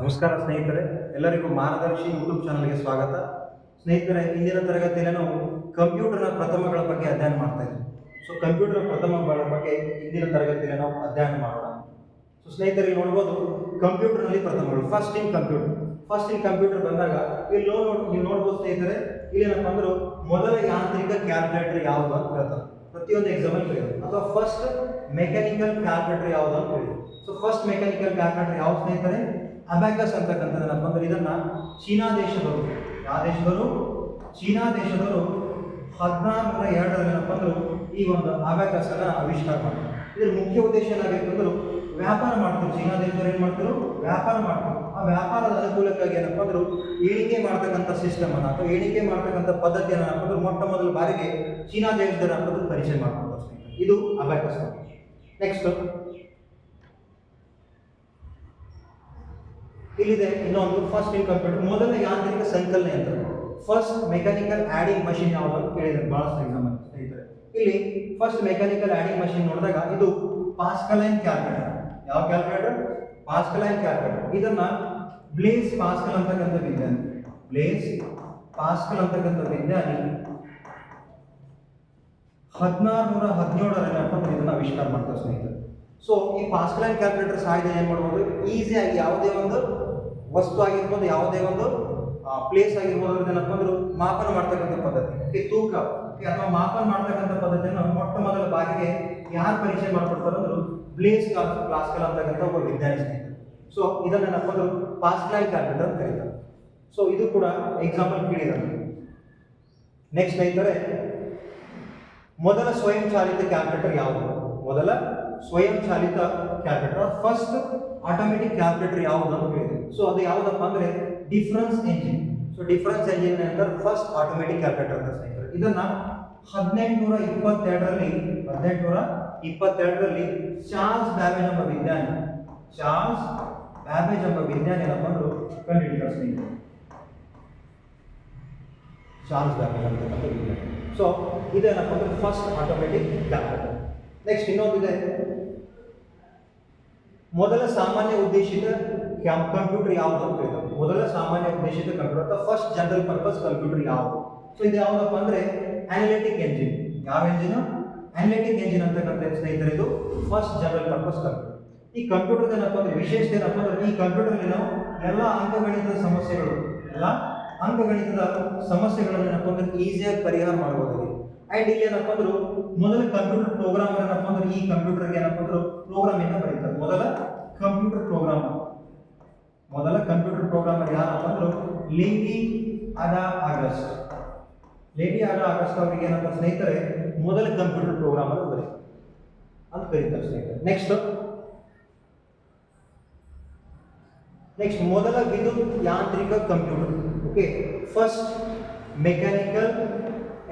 ನಮಸ್ಕಾರ ಸ್ನೇಹಿತರೆ, ಎಲ್ಲರಿಗೂ ಮಾರ್ಗದರ್ಶಿ ಯೂಟ್ಯೂಬ್ ಚಾನಲ್ಗೆ ಸ್ವಾಗತ. ಸ್ನೇಹಿತರೆ, ಇಂದಿನ ತರಗತಿಯಲ್ಲಿ ನಾವು ಕಂಪ್ಯೂಟರ್ನ ಪ್ರಥಮಗಳ ಬಗ್ಗೆ ಅಧ್ಯಯನ ಮಾಡ್ತಾ ಇದ್ದೀವಿ. ಸೊ ಕಂಪ್ಯೂಟರ್ ಪ್ರಥಮಗಳ ಬಗ್ಗೆ ಇಂದಿನ ತರಗತಿಯಲ್ಲಿ ನಾವು ಅಧ್ಯಯನ ಮಾಡೋಣ. ಸೊ ಸ್ನೇಹಿತರಿಗೆ ನೋಡ್ಬೋದು ಕಂಪ್ಯೂಟರ್ನಲ್ಲಿ ಪ್ರಥಮಗಳು. First in computer first in computer ಬಂದಾಗ, ಇಲ್ಲಿ ನೋ ನೋಡ್ ನೀವು ನೋಡ್ಬೋದು ಸ್ನೇಹಿತರೆ ಇಲ್ಲಿ ಏನಪ್ಪ ಅಂದ್ರೆ ಮೊದಲ ಯಾಂತ್ರಿಕ ಕ್ಯಾಲ್ಕುಲೇಟರ್ ಯಾವುದು ಅಂತ ಹೇಳ್ತಾರೆ ಪ್ರತಿಯೊಂದು ಎಕ್ಸಾಮಲ್ ಕೇಳಿದ್ರು. ಅಥವಾ ಫಸ್ಟ್ ಮೆಕ್ಯಾನಿಕಲ್ ಕ್ಯಾಲ್ಕುಲೇಟರ್ ಯಾವುದು ಅಂತ ಕೇಳಿದ್ರು. ಸೊ ಫಸ್ಟ್ ಮೆಕ್ಯಾನಿಕಲ್ ಕ್ಯಾಲ್ಕುಲೇಟರ್ ಯಾವ ಸ್ನೇಹಿತರೆ? ಅಬ್ಯಾಕಸ್ ಅಂತಕ್ಕಂಥದ್ದನ್ನು ಬಂದರೆ ಇದನ್ನು ಚೀನಾ ದೇಶದವರು. ಯಾವ ದೇಶದವರು? ಚೀನಾ ದೇಶದವರು ಹದಿನಾರು ನೂರ ಎರಡರಲ್ಲಿ ಬಂದರು ಈ ಒಂದು ಅಬ್ಯಾಕಸನ್ನು ಆವಿಷ್ಕಾರ ಮಾಡ್ತಾರೆ. ಇದರ ಮುಖ್ಯ ಉದ್ದೇಶ ಏನಾಗಿತ್ತು ಅಂದರು ವ್ಯಾಪಾರ ಮಾಡ್ತಾರೆ. ಚೀನಾ ದೇಶದವ್ರು ಏನು ಮಾಡ್ತಾರೆ ವ್ಯಾಪಾರ ಮಾಡ್ತಾರೆ ಆ ವ್ಯಾಪಾರದ ಅನುಕೂಲಕ್ಕಾಗಿ ಏನಪ್ಪ ಅಂದರು ಏಣಿಕೆ ಮಾಡ್ತಕ್ಕಂಥ ಸಿಸ್ಟಮ್ ಅನ್ನ ಅಥವಾ ಏಣಿಕೆ ಮಾಡ್ತಕ್ಕಂಥ ಪದ್ಧತಿ ಏನಪ್ಪ ಅಂದ್ರೆ ಮೊಟ್ಟ ಮೊದಲ ಬಾರಿಗೆ ಚೀನಾ ದೇಶದವ್ರು ಅಂದ್ರೆ ಪರಿಚಯ ಮಾಡ್ತಾರೆ ಇದು ಅಬ್ಯಾಕಸ್ ನೆಕ್ಸ್ಟ್ ಇಲ್ಲಿದೆ, ಇನ್ನೊಂದು ಫಸ್ಟ್ ಇನ್ ಕಂಪ್ಯೂಟರ್ ಮೊದಲ ಯಾಂತ್ರಿಕ ಸಂಕಲನ ಯಂತ್ರ. ಫಸ್ಟ್ ಮೆಕ್ಯಾನಿಕಲ್ ಆಡಿಂಗ್ ಮಷಿನ್ ಯಾವುದು ಅಂತ ಕೇಳಿದ್ದಾರೆ, ಬಹಳಷ್ಟು ಎಕ್ಸಾಮ್ ಸ್ನೇಹಿತರೆ. ಇಲ್ಲಿ ಫಸ್ಟ್ ಮೆಕ್ಯಾನಿಕಲ್ ಆಡಿಂಗ್ ಮಷಿನ್ ನೋಡಿದಾಗ ಇದು ಪಾಸ್ಕಲೈನ್ ಕ್ಯಾಲ್ಕುಲೇಟರ್ ಯಾವ ಕ್ಯಾಲ್ಕುಲೇಟರ್ ಪಾಸ್ಕಲೈನ್ ಕ್ಯಾಲ್ಕುಲೇಟರ್ ಇದನ್ನ ಬ್ಲೇಸ್ ಪಾಸ್ಕಲ್ ಅಂತಕ್ಕಂಥ ವಿಜ್ಞಾನಿ. ಬ್ಲೇಸ್ ಪಾಸ್ಕಲ್ ಅಂತಕ್ಕಂಥ ವಿಜ್ಞಾನಿ ಹದಿನಾರು ನೂರ ಹದಿನೇಳರಲ್ಲಿ ಅಂತ ಇದನ್ನ ಆವಿಷ್ಕಾರ ಮಾಡ್ತಾರೆ ಸ್ನೇಹಿತರೆ. ಸೊ ಈ ಪಾಸ್ಕಲೈನ್ ಕ್ಯಾಲ್ಕುಲೇಟರ್ ಸಹಾಯದಿಂದ ಏನು ಮಾಡ್ಬೋದು? ಈಸಿಯಾಗಿ ಯಾವುದೇ ಒಂದು ವಸ್ತು ಆಗಿರ್ಬೋದು, ಯಾವುದೇ ಒಂದು ಪ್ಲೇಸ್ ಆಗಿರ್ಬೋದು ಏನಪ್ಪ ಅಂದ್ರೆ ಮಾಪನ ಮಾಡ್ತಕ್ಕಂಥ ಪದ್ಧತಿ. ತೂಕ ಅಥವಾ ಮಾಪನ ಮಾಡ್ತಕ್ಕಂಥ ಪದ್ಧತಿಯನ್ನು ಮೊಟ್ಟ ಮೊದಲ ಬಾರಿಗೆ ಯಾರು ಪರೀಕ್ಷೆ ಮಾಡ್ಕೊಡ್ತಾರೆ ಅಂದ್ರೆ ಬ್ಲೇಸ್ ಕ್ಲಾಸ್ಕಲ್ ಅಂತಕ್ಕಂಥ ಒಬ್ಬ ವಿಜ್ಞಾನಿ ಸ್ನೇಹಿತರು. ಸೊ ಇದನ್ನ ಏನಪ್ಪ ಅಂದ್ರೆ ಪಾಸ್ಕಲ್ ಕ್ಯಾಲ್ಕುಲೇಟರ್ ಅಂತ ಕರೀತಾರೆ. ಸೊ ಇದು ಕೂಡ ಎಕ್ಸಾಂಪಲ್ ಕೇಳಿದ್ದಾರೆ. ನೆಕ್ಸ್ಟ್ ಸ್ನೇಹಿತರೆ, ಮೊದಲ ಸ್ವಯಂಚಾಲಿತ ಕ್ಯಾಲ್ಕುಲೇಟರ್ ಯಾವುದು? ಮೊದಲ ಸ್ವಯಂ ಚಾಲಿತ ಕ್ಯಾಲ್ಕುಲೇಟರ್ ಫಸ್ಟ್ ಆಟೋಮೆಟಿಕ್ ಕ್ಯಾಲ್ಕುಲೇಟರ್ ಯಾವುದು ಅಂತ ಹೇಳಿದೆ ಸೊ ಅದು ಯಾವುದಪ್ಪ ಅಂದ್ರೆ difference engine so difference engine ಅಂದ್ರೆ ಫಸ್ಟ್ ಆಟೋಮೆಟಿಕ್ ಕ್ಯಾಲ್ಕುಲೇಟರ್ ಅಂತ ಸ್ನೇಹಿತರೆ. ಇದನ್ನ ಹದಿನೆಂಟುನೂರ ಇಪ್ಪತ್ತೆರಡರಲ್ಲಿ ಹದಿನೆಂಟುನೂರ ಇಪ್ಪತ್ತೆರಡರಲ್ಲಿ ಚಾರ್ಲ್ಸ್ ಬ್ಯಾಬೇಜ್ ಎಂಬ ವಿಜ್ಞಾನಿ, ಚಾರ್ಲ್ಸ್ ಬ್ಯಾಬೇಜ್ ಎಂಬ ವಿಜ್ಞಾನಿ ಅಂದ್ರು ಕಂಡುಹಿಡಿದ ಸ್ನೇಹಿತರು. ಚಾರ್ಲ್ಸ್ ಬ್ಯಾಬೇಜ್ ಅಂತಕ್ಕಂಥ ವಿಜ್ಞಾನಿ. ಸೊ ಇದೇನಪ್ಪ ಅಂದ್ರೆ ಫಸ್ಟ್ ಆಟೋಮೆಟಿಕ್ ಕ್ಯಾಲ್ಕುಲೇಟರ್ ನೆಕ್ಸ್ಟ್ ಇನ್ನೊಂದಿದೆ ಮೊದಲ ಸಾಮಾನ್ಯ ಉದ್ದೇಶಿತ ಕಂಪ್ಯೂಟರ್ ಯಾವುದು ಅಂತ ಹೇಳಿದ್ರು. ಮೊದಲ ಸಾಮಾನ್ಯ ಉದ್ದೇಶಿತ ಕಂಪ್ಯೂಟರ್ ಅಥವಾ ಫಸ್ಟ್ ಜನರಲ್ ಪರ್ಪಸ್ ಕಂಪ್ಯೂಟರ್ ಯಾವುದು? ಸೊ ಇದು ಯಾವುದಪ್ಪ ಅಂದ್ರೆ ಅನಾಲಿಟಿಕ್ ಎಂಜಿನ್ ಯಾವ ಎಂಜಿನ್ ಅನಾಲಿಟಿಕ್ ಎಂಜಿನ್ ಅಂತಕ್ಕಂಥ ಸ್ನೇಹಿತರೆ ಇದು ಫಸ್ಟ್ ಜನರಲ್ ಪರ್ಪಸ್ ಕಂಪ್ಯೂಟರ್ ಈ ಕಂಪ್ಯೂಟರ್ ಏನಪ್ಪ ಅಂದ್ರೆ ವಿಶೇಷತೆ ಏನಪ್ಪ ಅಂದ್ರೆ ಈ ಕಂಪ್ಯೂಟರ್ ನಾವು ಎಲ್ಲ ಅಂಕಗಣಿತದ ಸಮಸ್ಯೆಗಳು, ಎಲ್ಲ ಅಂಕಗಣಿತದ ಸಮಸ್ಯೆಗಳನ್ನು ಏನಪ್ಪ ಅಂದ್ರೆ ಈಸಿಯಾಗಿ ಪರಿಹಾರ ಮಾಡಬಹುದಾಗಿದೆ ಅಂಡ್ ಇಲ್ಲಿ ಏನಪ್ಪ ಅಂದ್ರೆ, ಮೊದಲ ಕಂಪ್ಯೂಟರ್ ಪ್ರೋಗ್ರಾಮ್ ಏನಪ್ಪ ಅಂದ್ರೆ, ಈ ಕಂಪ್ಯೂಟರ್ಗೆ ಏನಪ್ಪ ಅಂದ್ರೆ ಪ್ರೋಗ್ರಾಮ್ ಏನ ಬರೀತಾರೆ. ಮೊದಲ ಕಂಪ್ಯೂಟರ್ ಪ್ರೋಗ್ರಾಮ್ ಮೊದಲ ಕಂಪ್ಯೂಟರ್ ಪ್ರೋಗ್ರಾಮರ್ ಯಾರಪ್ಪ ಅಂದ್ರೆ ಲೇಡಿ ಅಡಾ ಆಗಸ್ಟ್ ಲೇಡಿ ಅಡಾ ಆಗಸ್ಟ್ ಅವರಿಗೆ ಏನಪ್ಪ ಸ್ನೇಹಿತರೆ, ಮೊದಲ ಕಂಪ್ಯೂಟರ್ ಪ್ರೋಗ್ರಾಮ್ ಬರೀ ಅಂತ ಕರೀತಾರೆ ಸ್ನೇಹಿತರೆ. ನೆಕ್ಸ್ಟ್ ನೆಕ್ಸ್ಟ್ ಮೊದಲ ವಿದ್ಯುತ್ ಯಾಂತ್ರಿಕ computer okay first mechanical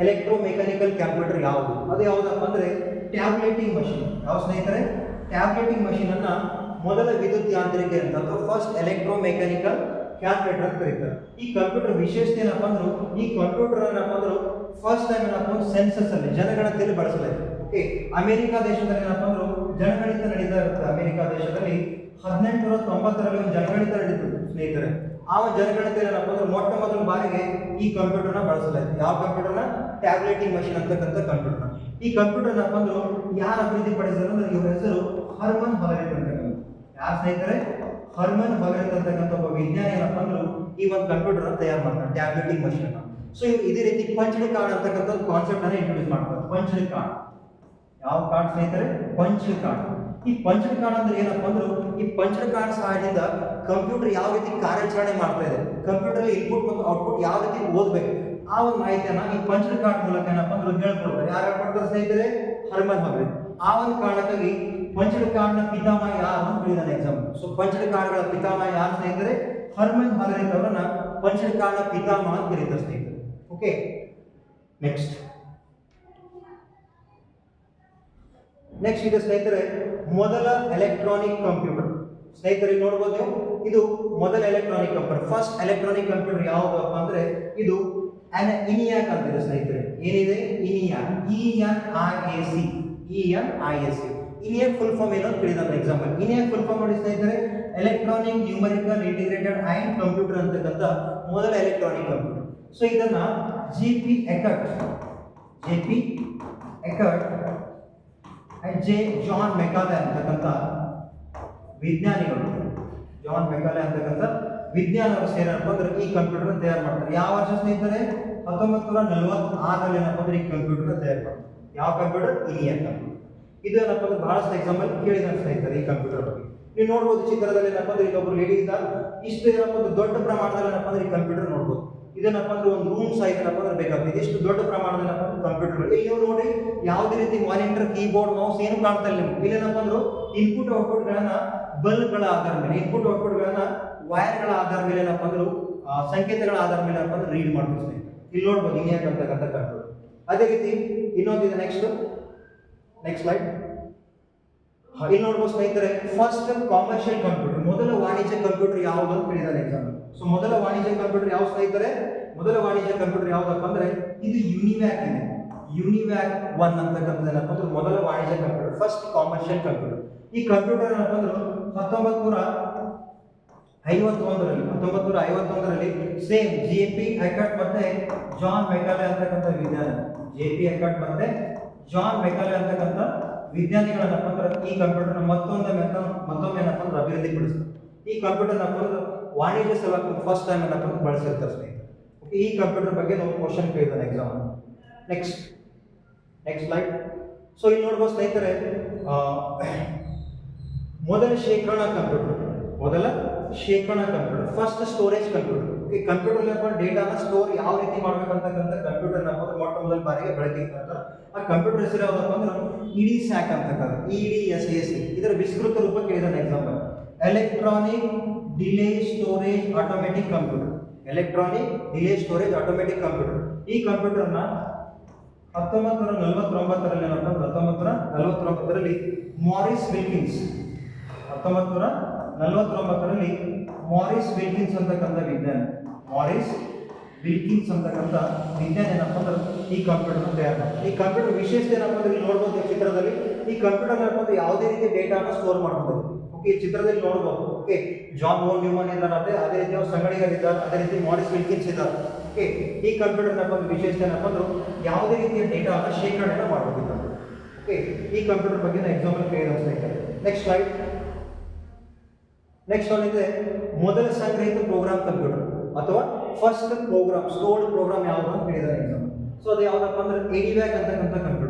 electro mechanical calculator ಯಾವುದು? ಅದು ಯಾವುದಪ್ಪ ಅಂದ್ರೆ ಟ್ಯಾಬ್ಲೆಟಿಂಗ್ ಮಷಿನ್ ಯಾವ ಸ್ನೇಹಿತರೆ? ಟ್ಯಾಬ್ಲೆಟಿಂಗ್ ಅನ್ನ ಮೊದಲ ವಿದ್ಯುತ್ ಯಾಂತ್ರಿಕ ಅಂತ ಫಸ್ಟ್ ಎಲೆಕ್ಟ್ರೋ ಮೆಕ್ಯಾನಿಕಲ್ ಕ್ಯಾಲ್ಕುಲೇಟರ್ ಅಂತ ಕರೀತಾರೆ. ಈ ಕಂಪ್ಯೂಟರ್ ವಿಶೇಷತೆ ಏನಪ್ಪ ಅಂದ್ರೆ, ಈ ಕಂಪ್ಯೂಟರ್ ಏನಪ್ಪ ಅಂದ್ರೆ ಫಸ್ಟ್ ಟೈಮ್ ಏನಪ್ಪ ಅಂದ್ರೆ ಸೆನ್ಸಸ್ ಅಲ್ಲಿ, ಜನಗಣತಿಯಲ್ಲಿ ಬಳಸಲಾಯಿತು. ಓಕೆ ಅಮೆರಿಕಾ ದೇಶದಲ್ಲಿ ಏನಪ್ಪ ಅಂದ್ರೆ ಜನಗಣಿತ ನಡೀತಾ ಇರುತ್ತೆ ಅಮೆರಿಕ ದೇಶದಲ್ಲಿ ಹದಿನೆಂಟುನೂರ ತೊಂಬತ್ತರಲ್ಲಿ ಒಂದು ಜನಗಣಿತ ನಡೀತು ಸ್ನೇಹಿತರೆ. ಆ ಒಂದು ಜನಗಣತಿ ಏನಪ್ಪ ಅಂದ್ರೆ ಮೊಟ್ಟ ಮೊದಲ ಬಾರಿಗೆ ಈ ಕಂಪ್ಯೂಟರ್ನ ಬಳಸಲಾಯಿತು. ಯಾವ ಕಂಪ್ಯೂಟರ್ನ? ಟ್ಯಾಬ್ಲೆಟಿಂಗ್ ಮಷಿನ್ ಅಂತಕ್ಕಂಥ ಕಂಪ್ಯೂಟರ್ನ. ಈ ಕಂಪ್ಯೂಟರ್ ಏನಪ್ಪ ಅಂದ್ರೆ, ಯಾರು ಅಭಿವೃದ್ಧಿ ಪಡಿಸಿದ್ರು ಅಂದ್ರೆ ಇವ್ರ ಹೆಸರು ಹರ್ಮನ್ ಹಲರಿತ್ ಅಂತಕ್ಕಂಥ. ಯಾರು ಸ್ನೇಹಿತರೆ? ಹರ್ಮನ್ ಹಲರಿತ್ ಅಂತಕ್ಕಂಥ ಒಬ್ಬ ವಿಜ್ಞಾನ ಏನಪ್ಪ ಅಂದ್ರೆ, ಈ ಒಂದು ಕಂಪ್ಯೂಟರ್ ತಯಾರು ಮಾಡ್ತಾರೆ ಟ್ಯಾಬ್ಲೆಟಿಂಗ್ ಮಷಿನ್ ಸೊ ಇದೇ ರೀತಿ ಪಂಚಡಿ ಕಾರ್ಡ್ ಅಂತಕ್ಕಂಥ ಕಾನ್ಸೆಪ್ಟ್ ಅನ್ನ ಇಂಟ್ರೊಡ್ಯೂಸ್ ಮಾಡ್ತಾರೆ. ಪಂಚಡಿ ಕಾರ್ಡ್ ಯಾವ ಕಾರ್ಡ್ ಸ್ನೇಹಿತರೆ? ಪಂಚಡಿ ಕಾರ್ಡ್ ಈ ಪಂಚಡಿ ಕಾರ್ಡ್ ಅಂದ್ರೆ ಏನಪ್ಪ ಅಂದ್ರೆ, ಈ ಪಂಚಡಿ ಕಾರ್ಡ್ ಸಹಾಯದಿಂದ ಕಂಪ್ಯೂಟರ್ ಯಾವ ರೀತಿ ಕಾರ್ಯಾಚರಣೆ ಮಾಡ್ತಾ ಇದೆ ಕಂಪ್ಯೂಟರ್ ಇನ್ಪುಟ್ ಮತ್ತು ಔಟ್ಪುಟ್ ಯಾವ ರೀತಿ ಓದಬೇಕು, ಆ ಒಂದು ಮಾಹಿತಿಯನ್ನ ಈ ಪಂಚರ್ ಕಾರ್ಡ್ ಮೂಲಕ ಏನಪ್ಪ ಅಂದ್ರೆ ಹೇಳ್ಕೊಡ್ತಾರೆ. ಯಾರು ಹೇಳ್ಕೊಡ್ತಾರೆ ಸ್ನೇಹಿತರೆ? ಹರ್ಮನ್ ಹಲ್ರಿ ಆ ಒಂದು ಕಾರಣಕ್ಕಾಗಿ ಪಂಚಡಿ ಕಾರ್ಡ್ನ ಪಿತಾಮಹ ಯಾರು ಅಂತ ಹೇಳಿದಾನೆ ಎಕ್ಸಾಮ್ ಸೊ ಪಂಚಡಿ ಕಾರ್ಡ್ಗಳ ಪಿತಾಮಹ ಯಾರು ಸ್ನೇಹಿತರೆ? ಹರ್ಮನ್ ಹಲ್ರಿ ಅವರನ್ನ ಪಂಚಡಿ ಕಾರ್ಡ್ನ ಪಿತಾಮಹ ಅಂತ ಕರೀತಾರೆ ಸ್ನೇಹಿತರೆ. ಓಕೆ ನೆಕ್ಸ್ಟ್ ನೆಕ್ಸ್ಟ್ ಇದೆ ಸ್ನೇಹಿತರೆ, ಮೊದಲ ಎಲೆಕ್ಟ್ರಾನಿಕ್ ಕಂಪ್ಯೂಟರ್ ಸ್ನೇಹಿತರಿಗೆ ನೋಡ್ಬೋದು. ನೀವು ಇದು ಮೊದಲ electronic computer first electronic computer ಯಾವುದಪ್ಪ ಅಂದ್ರೆ ಇದು ಇನಿಯಾಕ್ ಅಂತಿದೆ ಸ್ನೇಹಿತರೆ. ಏನಿದೆ? ENIAC. E N I A C. E N I A C. ENIAC full form ಏನೋ ತಿಳಿದ ಎಕ್ಸಾಂಪಲ್ ಇನಿಯಾಕ್ ಫುಲ್ ಫಾರ್ಮ್ ನೋಡಿ ಸ್ನೇಹಿತರೆ. Electronic numerical integrated and computer ಅಂತಕ್ಕಂಥ ಮೊದಲ ಎಲೆಕ್ಟ್ರಾನಿಕ್ ಕಂಪ್ಯೂಟರ್ ಸೊ ಇದನ್ನ G P Eckert J P Eckert J John Mauchly ಅಂತಕ್ಕಂಥ ವಿಜ್ಞಾನಿಗಳು. John Mauchly ಅಂತಕ್ಕಂಥ ವಿಜ್ಞಾನವರು ಸೇರಪ್ಪ ಅಂದ್ರೆ ಈ ಕಂಪ್ಯೂಟರ್ ತಯಾರು ಮಾಡ್ತಾರೆ. ಯಾವ ವರ್ಷ ಸ್ನೇಹಿತರೆ? ಹತ್ತೊಂಬತ್ತು ನೂರ ನಲವತ್ತಾರರಲ್ಲಿ ಏನಪ್ಪ ಅಂದ್ರೆ ಈ ಕಂಪ್ಯೂಟರ್ ತಯಾರು ಮಾಡ್ತಾರೆ. ಯಾವ ಕಂಪ್ಯೂಟರ್ ಇ ಕಂಪ್ಯೂಟರ್ ಇದು ಏನಪ್ಪ ಅಂದ್ರೆ ಬಹಳಷ್ಟು ಎಕ್ಸಾಂಪಲ್ ಕೇಳಿದ ಸ್ನೇಹಿತರೆ ಈ ಕಂಪ್ಯೂಟರ್ ಬಗ್ಗೆ. ನೀವು ನೋಡ್ಬೋದು ಚಿತ್ರದಲ್ಲಿ ಏನಪ್ಪ ಅಂದ್ರೆ ಇಲ್ಲೊಬ್ರು ಲೇಡಿ ಇಷ್ಟು ಏನಪ್ಪ ಅಂದ್ರೆ ದೊಡ್ಡ ಪ್ರಮಾಣದಲ್ಲಿ ಏನಪ್ಪ ಅಂದ್ರೆ ಈ ಕಂಪ್ಯೂಟರ್ ನೋಡ್ಬೋದು. ಇದೇನಪ್ಪ ಅಂದ್ರೆ ಒಂದು ರೂಮ್ ಸೈಜ್ ಏನಪ್ಪ ಅಂದ್ರೆ ಬೇಕಾಗ್ತದೆ. ಎಷ್ಟು ದೊಡ್ಡ ಪ್ರಮಾಣದಲ್ಲಿ ಕಂಪ್ಯೂಟರ್ ನೀವು ನೋಡಿ ಯಾವುದೇ ರೀತಿ ಮಾನಿಟರ್ ಕೀಬೋರ್ಡ್ ಮೌಸ್ ಏನು ಕಾಣ್ತಾ ಇಲ್ಲ ಇಲ್ಲೇನಪ್ಪ ಅಂದ್ರೆ ಇನ್ಪುಟ್ ಔಟ್ಪುಟ್ಗಳನ್ನ ಬಲ್ಬ್ಗಳ ಆಧಾರ ಮೇಲೆ ಇನ್ಪುಟ್ ಔಟ್ಪುಟ್ಗಳನ್ನ ವೈರ್ಗಳ ಆಧಾರ ಮೇಲೆ ಏನಪ್ಪ ಅಂದ್ರೆ ಸಂಕೇತಗಳ ಆಧಾರ ಮೇಲೆ ಏನಪ್ಪ ಅಂದ್ರೆ ರೀಡ್ ಸ್ನೇಹಿತರೆ ಇಲ್ಲಿ ನೋಡ್ಬೋದು, ಹಿಂಗೆ ಅಂತಕ್ಕಂಥ ಕಂಟ್ರೋಲ್ ಅದೇ ರೀತಿ ಇನ್ನೊಂದಿದೆ ನೆಕ್ಸ್ಟ್ ನೆಕ್ಸ್ಟ್ ಸ್ಲೈಡ್ ಇಲ್ಲಿ ನೋಡ್ಬೋದು ಸ್ನೇಹಿತರೆ ಫಸ್ಟ್ ಕಾಮರ್ಷಿಯಲ್ ಕಂಪ್ಯೂಟರ್ ಮೊದಲ ವಾಣಿಜ್ಯ ಕಂಪ್ಯೂಟರ್ ಯಾವುದು ಅಂತ ಹೇಳಿದಾರೆ ಎಕ್ಸಾಮ್ ಸೊ ಮೊದಲ ವಾಣಿಜ್ಯ ಕಂಪ್ಯೂಟರ್ ಯಾವ ಸ್ನೇಹಿತರೆ ಮೊದಲ ವಾಣಿಜ್ಯ ಕಂಪ್ಯೂಟರ್ ಯಾವ್ದಪ್ಪ ಅಂದ್ರೆ ಇದು ಯುನಿವ್ಯಾಕ್ ಇದೆ. ಯುನಿವ್ಯಾಕ್ ಒನ್ ಅಂತಕ್ಕಂಥದ್ದು ಏನಪ್ಪ ಅಂದ್ರೆ ಮೊದಲ ವಾಣಿಜ್ಯ ಕಂಪ್ಯೂಟರ್ ಫಸ್ಟ್ ಕಾಮರ್ಷಿಯಲ್ ಕಂಪ್ಯೂಟರ್ ಈ ಕಂಪ್ಯೂಟರ್ ಏನಪ್ಪ ಅಂದ್ರೆ ಹತ್ತೊಂಬತ್ ನೂರ ಐವತ್ತೊಂದರಲ್ಲಿ ಹತ್ತೊಂಬತ್ತು ನೂರ ಐವತ್ತೊಂದರಲ್ಲಿ ಸೇಮ್ ಜೆ ಪಿ ಹೈಕಾಟ್ ಮತ್ತೆ ಜಾನ್ ಮೆಕಾಲೆ ಅಂತಕ್ಕಂಥ ವಿಜ್ಞಾನ ಜೆ ಪಿ ಹೈಕಾಟ್ ಮತ್ತೆ ಜಾನ್ ಮೆಕಾಲೆ ಅಂತಕ್ಕಂಥ ವಿಜ್ಞಾನಿಗಳನ್ನಪ್ಪ ಅಂದ್ರೆ ಈ ಕಂಪ್ಯೂಟರ್ನ ಮತ್ತೊಂದು ಮೆತ್ತ- ಮತ್ತೊಮ್ಮೆ ಏನಪ್ಪ ಅಂದ್ರೆ ಅಭಿವೃದ್ಧಿಪಡಿಸ್ತಾರೆ. ಈ ಕಂಪ್ಯೂಟರ್ ಅಂದ್ರೆ ವಾಣಿಜ್ಯ ಸಲುವಾಗಿ ಫಸ್ಟ್ ಟೈಮ್ ಏನಪ್ಪ ಅಂದ್ರೆ ಬಳಸಿರ್ತಾರೆ ಸ್ನೇಹಿತರೆ. ಓಕೆ ಈ ಕಂಪ್ಯೂಟರ್ ಬಗ್ಗೆ ನಾವು question ಕೇಳಿದ್ದಾನೆ exam next next like so ಇಲ್ಲಿ ನೋಡ್ಬೋದು ಸ್ನೇಹಿತರೆ ಮೊದಲ ಶೇಖರಣಾ ಕಂಪ್ಯೂಟರ್ ಮೊದಲ ಶೇಖರಣಾ computer first storage computer okay computer ಏನಪ್ಪ ಡೇಟಾನ ಸ್ಟೋರ್ ಯಾವ ರೀತಿ ಮಾಡ್ಬೇಕಂತಕ್ಕಂಥ ಕಂಪ್ಯೂಟರ್ ನಮ್ಮ ಮೊಟ್ಟ ಮೊದಲ ಬಾರಿಗೆ ತಂತಾರೆ ಆ ಕಂಪ್ಯೂಟರ್ ಹೆಸರು ಯಾವುದಪ್ಪ ಅಂದ್ರೆ ಇಡಿ ಸ್ಯಾಕ್ ಅಂತಕ್ಕಂಥ E D S A C ಇದರ ವಿಸ್ತೃತ ರೂಪ ಕೇಳಿದಾನೆ example electronic delay storage automatic computer electronic delay storage automatic computer ಈ ಕಂಪ್ಯೂಟರ್ನ ಹತ್ತೊಂಬತ್ತು ನೂರ ನಲವತ್ತೊಂಬತ್ತರಲ್ಲಿ ಏನಪ್ಪ ಹತ್ತೊಂಬತ್ತು ನೂರ ನಲವತ್ತೊಂಬತ್ತರಲ್ಲಿ ಮಾರಿಸ್ ವಿಲ್ಕಿನ್ಸ್ ಹತ್ತೊಂಬತ್ತು ನೂರ ನಲವತ್ತೊಂಬತ್ತರಲ್ಲಿ ಮಾರಿಸ್ ವಿಲ್ಕಿನ್ಸ್ ಅಂತಕ್ಕಂಥ ವಿಜ್ಞಾನ. ಮಾರಿಸ್ ವಿಲ್ಕಿನ್ಸ್ ಅಂತಕ್ಕಂಥ ವಿಜ್ಞಾನ ಏನಪ್ಪ ಅಂದ್ರೆ ಈ ಕಂಪ್ಯೂಟರ್ ತಯಾರು ಈ ಕಂಪ್ಯೂಟರ್ ವಿಶೇಷತೆ ಏನಪ್ಪ ಅಂದ್ರೆ ನೋಡ್ಬೋದು ಚಿತ್ರದಲ್ಲಿ, ಈ ಕಂಪ್ಯೂಟರ್ ಏನಪ್ಪ ಅಂದ್ರೆ ಯಾವುದೇ ರೀತಿ ಡೇಟಾನ ಸ್ಟೋರ್ ಮಾಡ್ಬೋದು. ಈ ಚಿತ್ರದಲ್ಲಿ ನೋಡಬಹುದು ಓಕೆ ಜಾನ್ ಓನ್ ನ್ಯೂಮನ್ ಇದ್ದಾರೆ ಅದೇ ರೀತಿ ಅವ್ರ ಸಂಗಡಿಗರಿದ್ದಾರೆ ಅದೇ ರೀತಿ ಮಾರಿಸ್ ವಿಲ್ಕಿನ್ಸ್ ಇದ್ದಾರೆ. ಓಕೆ, ಈ ಕಂಪ್ಯೂಟರ್ ಒಂದು ವಿಶೇಷತೆ ಏನಪ್ಪ ಅಂದ್ರೆ ಯಾವುದೇ ರೀತಿಯ ಡೇಟಾ ಶೇಖರಣೆನ ಮಾಡ್ಬೋದು ಈ ಓಕೆ, ಈ ಕಂಪ್ಯೂಟರ್ ಬಗ್ಗೆ ನಾನು ಎಕ್ಸಾಂಪಲ್ ಸ್ನೇಹಿತರೆ ನೆಕ್ಸ್ಟ್ ಸ್ಲೈಡ್ ನೆಕ್ಸ್ಟ್ ಒನ್ ಇದೆ, ಮೊದಲ ಸಂಗ್ರಹಿತ ಪ್ರೋಗ್ರಾಮ್ ಕಂಪ್ಯೂಟರ್ ಅಥವಾ ಫಸ್ಟ್ ಪ್ರೋಗ್ರಾಮ್ ಸ್ಟೋರ್ಡ್ ಪ್ರೋಗ್ರಾಮ್ ಯಾವುದು ಅಂತ ಎಕ್ಸಾಮ್ ಸೊ ಅದು ಯಾವ್ದಪ್ಪ ಅಂದ್ರೆ ಎಡಿವ್ಯಾಕ್ ಅಂತಕ್ಕಂಥ ಕಂಪ್ಯೂಟರ್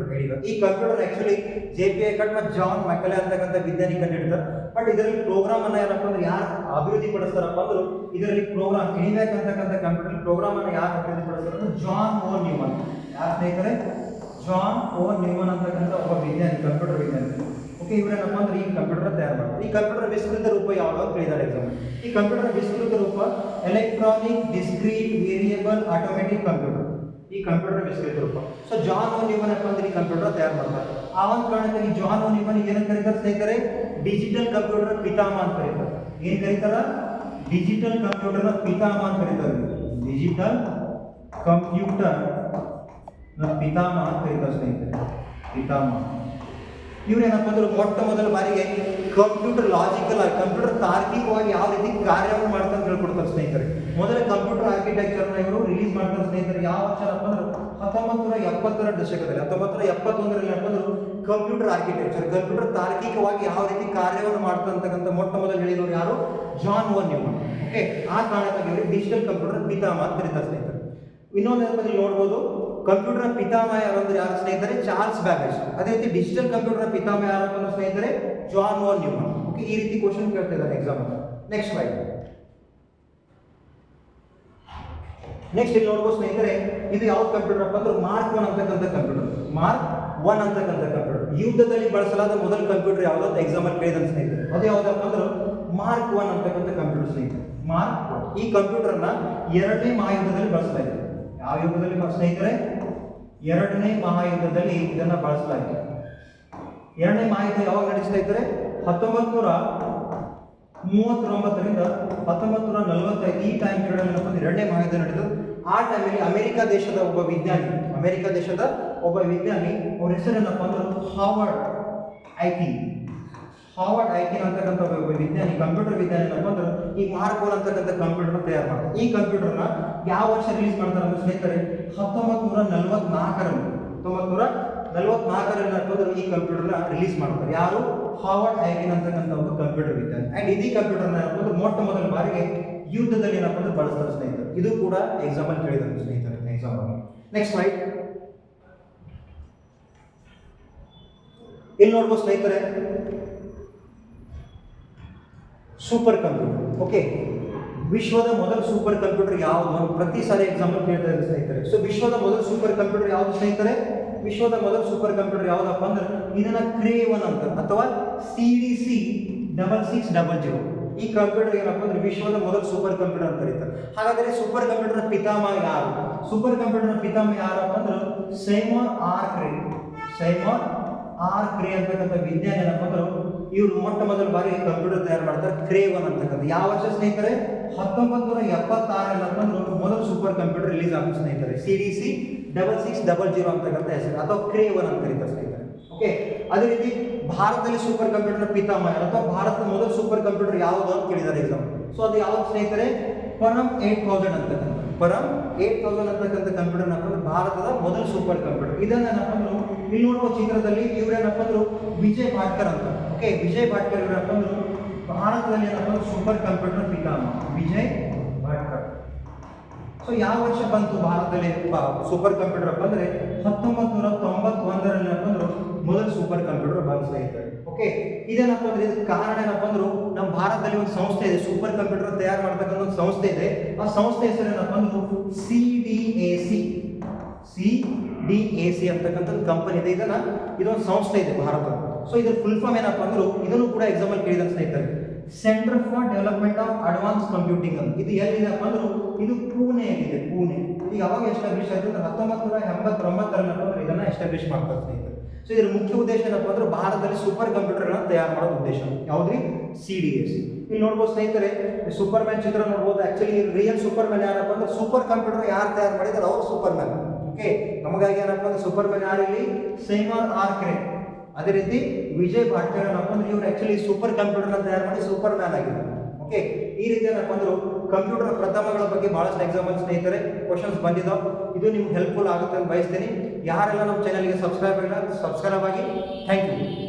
ಈ computer actually J P Eckert ಮತ್ತು ಜಾನ್ ಮೆಕಲೆ ಅಂತಕ್ಕಂಥ ವಿಜ್ಞಾನಿ ಕಂಡಿಡ್ತಾರೆ ಬಟ್ ಇದರಲ್ಲಿ ಪ್ರೋಗ್ರಾಮ್ ಅನ್ನ ಏನಪ್ಪ ಅಂದ್ರೆ ಯಾರು ಅಭಿವೃದ್ಧಿ ಪಡಿಸ್ತಾರಪ್ಪ ಅಂದ್ರೆ ಇದರಲ್ಲಿ ಪ್ರೋಗ್ರಾಮ್ ಹಿಡಿಬೇಕಂತಕ್ಕಂಥ ಕಂಪ್ಯೂಟರ್ ಪ್ರೋಗ್ರಾಮ್ ಅನ್ನ ಯಾರು ಅಭಿವೃದ್ಧಿ ಪಡಿಸ್ತಾರೆ ಅಂದ್ರೆ ಜಾನ್ ಓ ನ್ಯೂಮನ್ ಯಾರು ಸ್ನೇಹಿತರೆ? ಜಾನ್ ಓ ನ್ಯೂಮನ್ ಅಂತಕ್ಕಂಥ ಒಬ್ಬ ವಿಜ್ಞಾನಿ ಕಂಪ್ಯೂಟರ್ ವಿಜ್ಞಾನಿ. ಓಕೆ ಇವರೇನಪ್ಪ ಅಂದ್ರೆ ಈ ಕಂಪ್ಯೂಟರ್ ತಯಾರು ಮಾಡ್ತಾರೆ. ಈ ಕಂಪ್ಯೂಟರ್ ವಿಸ್ತೃತ ರೂಪ ಯಾವಾಗ ಕೇಳಿದ್ದಾರೆ ಎಕ್ಸಾಮ್ ಈ ಕಂಪ್ಯೂಟರ್ ವಿಸ್ತೃತ ರೂಪ electronic discrete variable automatic computer ಈ ಕಂಪ್ಯೂಟರ್ ವಿಸ್ತೃತ ರೂಪ ಸೊ ಜಾನ್ ಓ ನ್ಯೂಮನ್ ಅಂತ ಈ ಕಂಪ್ಯೂಟರ್ ತಯಾರು ಮಾಡ್ತಾರೆ. ಆ ಒಂದು ಕಾರಣಕ್ಕೆ ಈ ಜಾನ್ ಓ ನ್ಯೂಮನ್ ಏನಂತ ಕರೀತಾರೆ ಸ್ನೇಹಿತರೆ? ಡಿಜಿಟಲ್ ಕಂಪ್ಯೂಟರ್ ಪಿತಾಮಹ ಅಂತ ಕರೀತಾರೆ. ಏನ್ ಕರೀತಾರ? ಡಿಜಿಟಲ್ ಕಂಪ್ಯೂಟರ್ನ ಪಿತಾಮಹ ಅಂತ ಕರೀತಾರೆ. ಡಿಜಿಟಲ್ ಕಂಪ್ಯೂಟರ್ನ ಪಿತಾಮ ಅಂತ ಕರೀತಾರೆ ಸ್ನೇಹಿತರೆ. ಪಿತಾಮ ಇವ್ರೇನಪ್ಪ ಅಂದ್ರೆ ಮೊಟ್ಟ ಮೊದಲ ಬಾರಿಗೆ ಕಂಪ್ಯೂಟರ್ ಲಾಜಿಕಲ್ ಆಗಿ ಕಂಪ್ಯೂಟರ್ ತಾರ್ಕಿಕವಾಗಿ ಯಾವ ರೀತಿ ಕಾರ್ಯವನ್ನು ಮಾಡ್ತಾರೆ ಅಂತ ಹೇಳ್ಕೊಡ್ತಾರೆ ಸ್ನೇಹಿತರೆ. ಮೊದಲ ಕಂಪ್ಯೂಟರ್ ಆರ್ಕಿಟೆಕ್ಚರ್ನ ಇವರು ರಿಲೀಸ್ ಮಾಡ್ತಾರೆ ಸ್ನೇಹಿತರೆ. ಯಾವ ವರ್ಷನಪ್ಪ ಅಂದ್ರೆ ಹತ್ತೊಂಬತ್ತು ನೂರ ಎಪ್ಪತ್ತರ ದಶಕದಲ್ಲಿ ಹತ್ತೊಂಬತ್ತು ನೂರ ಎಪ್ಪತ್ತೊಂದರಲ್ಲಿ ಏನಪ್ಪ ಅಂದ್ರೆ ಕಂಪ್ಯೂಟರ್ ಆರ್ಕಿಟೆಕ್ಚರ್ ಕಂಪ್ಯೂಟರ್ ತಾರ್ಕಿಕವಾಗಿ ಯಾವ ರೀತಿ ಕಾರ್ಯವನ್ನು ಮಾಡ್ತಂತಕ್ಕಂಥ ಮೊಟ್ಟ ಮೊದಲು ಹೇಳಿರೋರು ಯಾರು? ಜಾನ್ ಓನ್ ನ್ಯೂಮನ್ ಓಕೆ ಆ ಕಾರಣಕ್ಕಾಗಿ ಡಿಜಿಟಲ್ ಕಂಪ್ಯೂಟರ್ ಪಿತಾಮ ಅಂತ ಕರೀತಾರೆ ಸ್ನೇಹಿತರೆ. ಇನ್ನೊಂದು ಏನಪ್ಪ ನೋಡ್ಬೋದು ಕಂಪ್ಯೂಟರ್ ಪಿತಾಮಹ ಯಾರು ಅಂದ್ರೆ ಯಾರು? ಸ್ನೇಹಿತರೆ, ಚಾರ್ಲ್ಸ್ ಬ್ಯಾಬೇಜ್. ಅದೇ ರೀತಿ ಡಿಜಿಟಲ್ ಕಂಪ್ಯೂಟರ್ ಪಿತಾಮಹ ಯಾರು ಸ್ನೇಹಿತರೆ, ಜಾನ್ ವಾನ್ ನ್ಯೂಮನ್. ಓಕೆ, ಈ ರೀತಿ ಕ್ವಶನ್ ಕೇಳ್ತಿದ್ದಾರೆ ಎಕ್ಸಾಮ್ ನೆಕ್ಸ್ಟ್ ಸ್ಲೈಡ್ ನೆಕ್ಸ್ಟ್ ಇಲ್ಲಿ ನೋಡ್ಬೋದು ಸ್ನೇಹಿತರೆ, ಇದು ಯಾವ ಕಂಪ್ಯೂಟರ್ ಅಪ್ಪ ಅಂದ್ರೆ ಮಾರ್ಕ್ ಒನ್ ಅಂತಕ್ಕಂಥ ಕಂಪ್ಯೂಟರ್ ಮಾರ್ಕ್ ಒನ್ ಅಂತಕ್ಕಂಥ ಕಂಪ್ಯೂಟರ್ ಯುದ್ಧದಲ್ಲಿ ಬಳಸಲಾದ ಮೊದಲ ಕಂಪ್ಯೂಟರ್ ಯಾವ್ದು ಅಂತ ಎಕ್ಸಾಮ್ ಅಲ್ಲಿ ಕೇಳಿದ ಸ್ನೇಹಿತರೆ. ಅದು ಯಾವ್ದಪ್ಪ ಅಂದ್ರೆ ಮಾರ್ಕ್ ಒನ್ ಅಂತಕ್ಕಂಥ ಕಂಪ್ಯೂಟರ್ ಸ್ನೇಹಿತರೆ. ಮಾರ್ಕ್ ಈ ಕಂಪ್ಯೂಟರ್ನ ಎರಡನೇ ಮಹಾಯುದ್ಧದಲ್ಲಿ ಬಳಸಲಾಗಿದೆ ಯಾವ ಯುಗದಲ್ಲಿ ಸ್ನೇಹಿತರೆ, ಎರಡನೇ ಮಹಾಯುದ್ಧದಲ್ಲಿ ಇದನ್ನ ಬಳಸಲಾಗಿದೆ. ಎರಡನೇ ಮಹಾಯುದ್ಧ ಯಾವಾಗ ನಡೆಸ್ತಾ ಇದ್ದಾರೆ ಹತ್ತೊಂಬತ್ತು ನೂರ ಮೂವತ್ತೊಂಬತ್ತರಿಂದ ಹತ್ತೊಂಬತ್ತು ನೂರ ನಲವತ್ತೈದು ಈ ಟೈಮ್ ಪೀರಿಯಡ್ ಎರಡನೇ ಮಹಾಯುದ್ಧ ನಡೆದು, ಆ ಟೈಮಲ್ಲಿ ಅಮೆರಿಕ ದೇಶದ ಒಬ್ಬ ವಿಜ್ಞಾನಿ, ಅಮೆರಿಕ ದೇಶದ ಒಬ್ಬ ವಿಜ್ಞಾನಿ ಅವ್ರ ಹೆಸರೇನಪ್ಪ ಅಂದ್ರೆ ಹಾವರ್ಡ್ ಐಕಿಂಗ್ ಹಾವರ್ಡ್ ಐಕಿನ್ ಅಂತಕ್ಕಂಥ ವಿಜ್ಞಾನಿ ಕಂಪ್ಯೂಟರ್ ವಿಜ್ಞಾನಿ ಅಂದ್ರೆ ಈ ಮಾರ್ಕೋಲ್ ಅಂತಕ್ಕಂಥ ಕಂಪ್ಯೂಟರ್ ತಯಾರು ಮಾಡ್ತಾರೆ. ಈ ಕಂಪ್ಯೂಟರ್ನ ಯಾವ ವರ್ಷ ರಿಲೀಸ್ ಮಾಡ್ತಾರೆ ಅಂತ ಸ್ನೇಹಿತರೆ? ಹತ್ತೊಂಬತ್ತು ನೂರ ನಲವತ್ನಾಲ್ಕರಲ್ಲಿ. ಹತ್ತೊಂಬತ್ತು ನೂರ ನಲವತ್ನಾಲ್ಕರಲ್ಲಿ ಅಂದ್ರೆ ಈ ಕಂಪ್ಯೂಟರ್ನ ರಿಲೀಸ್ ಮಾಡ್ತಾರೆ. ಯಾರು? ಹಾವರ್ಡ್ ಐಕಿನ್ ಅಂತಕ್ಕಂಥ ಒಂದು ಕಂಪ್ಯೂಟರ್ ವಿಜ್ಞಾನಿ. ಅಂಡ್ ಇದೇ ಕಂಪ್ಯೂಟರ್ನ ಏನಪ್ಪ ಮೊಟ್ಟ ಮೊದಲ ಬಾರಿಗೆ ಯುದ್ಧದಲ್ಲಿ ಏನಪ್ಪ ಅಂದ್ರೆ ಬಳಸ್ತಾರೆ ಸ್ನೇಹಿತರು. ಇದು ಕೂಡ ಎಕ್ಸಾಂಪಲ್ ಕೇಳಿದ್ರು ಸ್ನೇಹಿತರೆ. ಎಕ್ಸಾಂಪಲ್ ನೆಕ್ಸ್ಟ್ ಸ್ಲೈಡ್ ಇಲ್ಲಿ ನೋಡ್ಬೋದು ಸ್ನೇಹಿತರೆ. ಸೂಪರ್ ಕಂಪ್ಯೂಟರ್ ಓಕೆ ವಿಶ್ವದ ಮೊದಲ ಸೂಪರ್ ಕಂಪ್ಯೂಟರ್ ಯಾವುದು ಪ್ರತಿ ಸಾರಿ ಎಕ್ಸಾಂಪಲ್ ಕೇಳ್ತಾ ಇದ್ದಾರೆ ಸ್ನೇಹಿತರೆ. ಸೊ ವಿಶ್ವದ ಮೊದಲ ಸೂಪರ್ ಕಂಪ್ಯೂಟರ್ ಯಾವುದು ಸ್ನೇಹಿತರೆ? ವಿಶ್ವದ ಮೊದಲ ಸೂಪರ್ ಕಂಪ್ಯೂಟರ್ ಯಾವುದಪ್ಪ ಅಂದ್ರೆ ಇದನ್ನ ಕ್ರೇವನ್ ಅಂತ, ಅಥವಾ C D C double six double zero ಈ ಕಂಪ್ಯೂಟರ್ ಏನಪ್ಪ ಅಂದ್ರೆ ವಿಶ್ವದ ಮೊದಲ ಸೂಪರ್ ಕಂಪ್ಯೂಟರ್ ಅಂತ ಕರೀತಾರೆ. ಹಾಗಾದ್ರೆ ಸೂಪರ್ ಕಂಪ್ಯೂಟರ್ನ ಪಿತಾಮಹ ಯಾರು? ಸೂಪರ್ ಕಂಪ್ಯೂಟರ್ನ ಪಿತಾಮಹ ಯಾರಪ್ಪ ಅಂದ್ರೆ Seymour R Cray Seymour R Cray ಅಂತಕ್ಕಂಥ ವಿಜ್ಞಾನ ಏನಪ್ಪ ಅಂದ್ರೆ ಇವರು ಮೊಟ್ಟ ಮೊದಲ ಬಾರಿ ಕಂಪ್ಯೂಟರ್ ತಯಾರು ಮಾಡ್ತಾರೆ ಕ್ರೇವನ್ ಅಂತಕ್ಕಂಥ ಯಾವ ವರ್ಷ ಸ್ನೇಹಿತರೆ? ಹತ್ತೊಂಬತ್ತು ನೂರ ಎಪ್ಪತ್ತಾರಲ್ಲಿ ಅಂತಂದ್ರೆ ಮೊದಲ ಸೂಪರ್ ಕಂಪ್ಯೂಟರ್ ರಿಲೀಸ್ ಆಗುತ್ತೆ ಸ್ನೇಹಿತರೆ. C D C double six double zero ಅಂತಕ್ಕಂಥ ಹೆಸರು. ಅಥವಾ ಕ್ರೇವನ್ ಅಂತ ಕರೀತಾರೆ ಸ್ನೇಹಿತರೆ. ಓಕೆ ಅದೇ ರೀತಿ ಭಾರತದಲ್ಲಿ ಸೂಪರ್ ಕಂಪ್ಯೂಟರ್ ಪಿತಾಮಹ ಅಥವಾ ಭಾರತದ ಮೊದಲ ಸೂಪರ್ ಕಂಪ್ಯೂಟರ್ ಯಾವುದು ಅಂತ ಕೇಳಿದ್ದಾರೆ ಎಕ್ಸಾಮ್ ಸೊ ಅದು ಯಾವ್ದು ಸ್ನೇಹಿತರೆ? ಪರಮ್ ಏಟ್ ತೌಸಂಡ್ ಅಂತಕ್ಕಂಥ ಪರಮ್ ಏಟ್ ತೌಸಂಡ್ ಅಂತಕ್ಕಂಥ ಕಂಪ್ಯೂಟರ್ ಏನಪ್ಪ ಭಾರತದ ಮೊದಲ ಸೂಪರ್ ಕಂಪ್ಯೂಟರ್ ಇದನ್ನ ಏನಪ್ಪ ಇಲ್ಲಿ ನೋಡುವ ಚಿತ್ರದಲ್ಲಿ ಇವ್ರೇನಪ್ಪ ಅಂದ್ರು ವಿಜಯ್ ಭಾಸ್ಕರ್ ಅಂತ. ಓಕೆ, ವಿಜಯ್ ಭಾಟ್ಕರ್ ಇವರಪ್ಪ ಅಂದ್ರೆ ಭಾರತದಲ್ಲಿ ಏನಪ್ಪ ಸೂಪರ್ ಕಂಪ್ಯೂಟರ್ ಪಿತಾಮ ವಿಜಯ್ ಭಾಟ್ಕರ್. ಸೊ ಯಾವ ವರ್ಷ ಬಂತು ಭಾರತದಲ್ಲಿ ಸೂಪರ್ ಕಂಪ್ಯೂಟರ್ ಬಂದರೆ ಹತ್ತೊಂಬತ್ತು ನೂರ ತೊಂಬತ್ತೊಂದರಲ್ಲಿ ಏನಪ್ಪ ಅಂದ್ರೆ ಮೊದಲು ಸೂಪರ್ ಕಂಪ್ಯೂಟರ್ ಬಂದು ಓಕೆ, ಇದೇನಪ್ಪ ಅಂದ್ರೆ ಇದಕ್ಕೆ ಕಾರಣ ಏನಪ್ಪ ಅಂದ್ರೆ ನಮ್ಮ ಭಾರತದಲ್ಲಿ ಒಂದು ಸಂಸ್ಥೆ ಇದೆ, ಸೂಪರ್ ಕಂಪ್ಯೂಟರ್ ತಯಾರು ಮಾಡ್ತಕ್ಕಂಥ ಒಂದು ಸಂಸ್ಥೆ ಇದೆ. ಆ ಸಂಸ್ಥೆ ಹೆಸರು ಏನಪ್ಪ ಅಂದ್ರೆ C D A C C D A C ಅಂತಕ್ಕಂಥ ಕಂಪನಿ ಇದೆ. ಇದನ್ನ, ಇದೊಂದು ಸಂಸ್ಥೆ ಇದೆ ಭಾರತ ಸೊ ಇದರ ಫುಲ್ ಫಾರ್ಮ್ ಏನಪ್ಪ ಅಂದ್ರು ಇದನ್ನು ಕೂಡ ಎಕ್ಸಾಂಪಲ್ ಕೇಳಿದ ಸ್ನೇಹಿತರೆ centre for development of advance computing ಅಂತ. ಇದು ಎಲ್ಲಿದೆಪ್ಪ ಅಂದ್ರು? ಇದು ಪೂನೆಯಲ್ಲಿದೆ ಪೂನೆ ಈಗ ಯಾವಾಗ ಎಸ್ಟಾಬ್ಲಿಷ್ ಆಯ್ತು ಅಂದ್ರೆ ಹತ್ತೊಂಬತ್ತು ನೂರ ಎಂಬತ್ತೊಂಬತ್ತರಲ್ಲಿ ಇದನ್ನ ಎಸ್ಟಾಬ್ಲಿಷ್ ಮಾಡ್ತಾರೆ ಸ್ನೇಹಿತರೆ. ಸೊ ಇದರ ಮುಖ್ಯ ಉದ್ದೇಶ ಏನಪ್ಪ ಅಂದ್ರೆ? ಭಾರತದಲ್ಲಿ ಸೂಪರ್ ಕಂಪ್ಯೂಟರ್ಗಳನ್ನು ತಯಾರು ಮಾಡೋ ಉದ್ದೇಶ. ಯಾವ್ದ್ರಿ? ಸಿ ಡಿ ಎಸ್ ಇಲ್ಲಿ ನೋಡ್ಬೋದು ಸ್ನೇಹಿತರೆ ಸೂಪರ್ ಮ್ಯಾನ್ ಚಿತ್ರ ನೋಡ್ಬೋದು. ಆಕ್ಚುಲಿ ರಿಯಲ್ ಸೂಪರ್ ಮ್ಯಾನ್ ಏನಪ್ಪ ಅಂದ್ರೆ ಸೂಪರ್ ಕಂಪ್ಯೂಟರ್ ಯಾರು ತಯಾರು ಮಾಡಿದಾರೆ? ಅವರು ಸೂಪರ್ ಮ್ಯಾನ್ ಓಕೆ ನಮಗಾಗಿ ಏನಪ್ಪ ಅಂದ್ರೆ ಸೂಪರ್ ಮ್ಯಾನ್ ಯಾರು ಇಲ್ಲಿ ಸೈಮಾನ್ ಆರ್ ಕ್ರೆ ಅದೇ ರೀತಿ ವಿಜಯ್ ಭಾಟ್ಕರ್ ಏನಪ್ಪ ಇವರು ಆಕ್ಚುಲಿ ಸೂಪರ್ ಕಂಪ್ಯೂಟರ್ನ ತಯಾರು ಮಾಡಿ ಸೂಪರ್ ಮ್ಯಾನ್ ಆಗಿದ್ದಾರೆ ಓಕೆ ಈ ರೀತಿ ಏನಪ್ಪ ಅಂದ್ರೆ ಕಂಪ್ಯೂಟರ್ ಪ್ರಥಮಗಳ ಬಗ್ಗೆ ಬಹಳಷ್ಟು ಎಕ್ಸಾಂಪಲ್ ಸ್ನೇಹಿತರೆ ಕ್ವಶನ್ಸ್ ಬಂದಿದ್ದಾವೆ ಇದು ನಿಮ್ಗೆ ಹೆಲ್ಪ್ಫುಲ್ ಆಗುತ್ತೆ ಅಂತ ಬಯಸ್ತೀನಿ. ಯಾರೆಲ್ಲ ನಮ್ಮ ಚಾನಲ್ಗೆ ಸಬ್ಸ್ಕ್ರೈಬ್ ಆಗಿಲ್ಲ ಸಬ್ಸ್ಕ್ರೈಬ್ ಆಗಿ. Thank you